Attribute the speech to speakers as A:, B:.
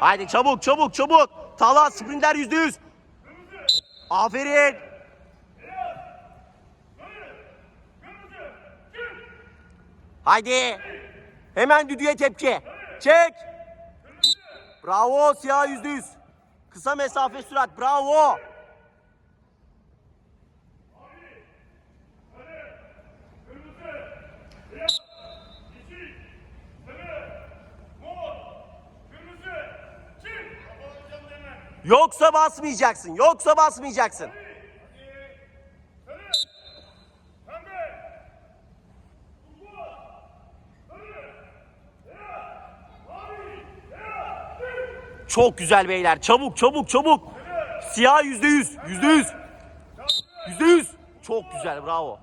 A: Haydi çabuk çabuk çabuk. Talha sprinter yüzde yüz. Aferin. Haydi. Hemen düdüğe tepki. Çek. Bravo siyah yüzde yüz. Kısa mesafe sürat. Bravo. Yoksa basmayacaksın. Yoksa basmayacaksın. Çok güzel beyler. Çabuk çabuk çabuk. Siyah yüzde yüz. Yüzde yüz. Yüzde yüz. Çok güzel bravo.